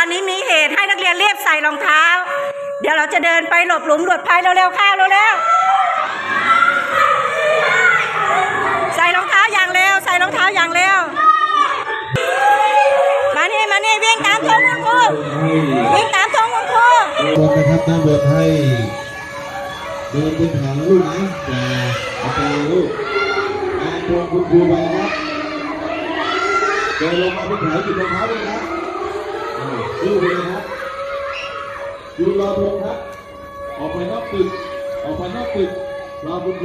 อนนี้มีเหตุให้นักเรียนเรียบใส่รองเท้า เดี๋ยวเราจะเดินไปหลบหลุมหลบภัยเร็วๆค่ะเร็วๆใส่รองเท้าอย่างเร็ว ใส่รองเท้าอย่างเร็ว มานี่มานี่วิ่งตามทงคุณครูวิ่งตามทงคุณครูบนนะครับด้านบนให้เดินบนแถวลูกนะแต่เอาไปลูกตามตรงคุณครูไปนะครับเดินลงมาบนแถวจุดรองเท้าเลยนะ ลู่เลยนะครับยืนรอพงครับ ออกไปนอกตึกออกไปนอกตึกรอคุณค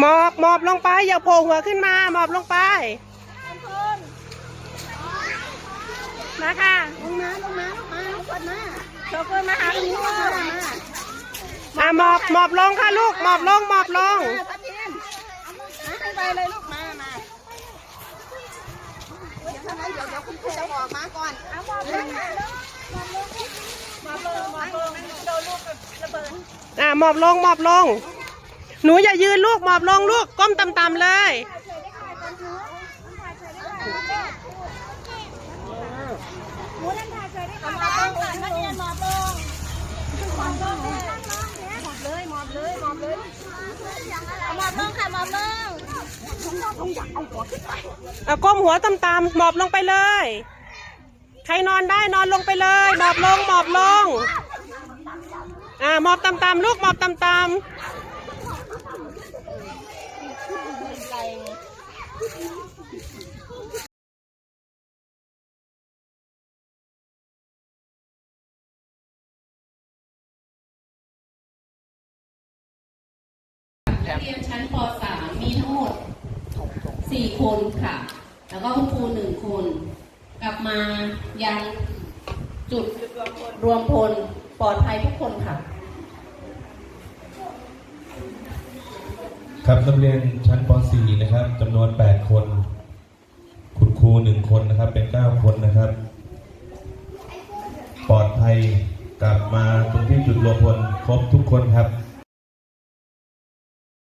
หมอบหมอบลงไป อย่าโผล่หัวขึ้นมาหมอบลงไปมาค่ะลงมาลงมาลงมาลงมาโชเฟอร์มาหาคุณครูอะหมอบหมอบลงค่ะลูกหมอบลงหมอบลงป้าทินมาไปเลยลูกมามาเดี๋ยวทำไมเดี๋ยวเดี๋ยวคุณครูจะบอกมาก่อนเอาบอกเลยค่ะมาลงมาลงโดนลูกระเบิดอะหมอบลงหมอบลง หนูอย่ายืนลูกหมอบลงลูกก้มต่ำๆเลยหมูนั่นถ่ายเคยได้ค่ะมาลงก่อาเรียนหมอบลงหมอบลงหมอบเลยหมอบเลยหมอบเลยหมอบลงค่ะหมอบลงก้มหัวต่ำๆหมอบลงไปเลย ใครนอนได้นอนลงไปเลย หมอบลงหมอบลง อ่าหมอบต่ำๆลูกหมอบต่ำๆ นักเรียนชั้นป .3 มีทั้งหมด 4 คนค่ะ แล้วก็คุณครูหนึ่งคน กลับมายังจุดรวมพลปลอดภัยทุกคนค่ะ ครับนักเรียนชั้นป .4 นะครับจำนวน 8 คน คุณครู 1 คนนะครับ เป็น 9 คนนะครับ ปลอดภัยกลับมาตรงที่จุดรวมพลครบทุกคนครับ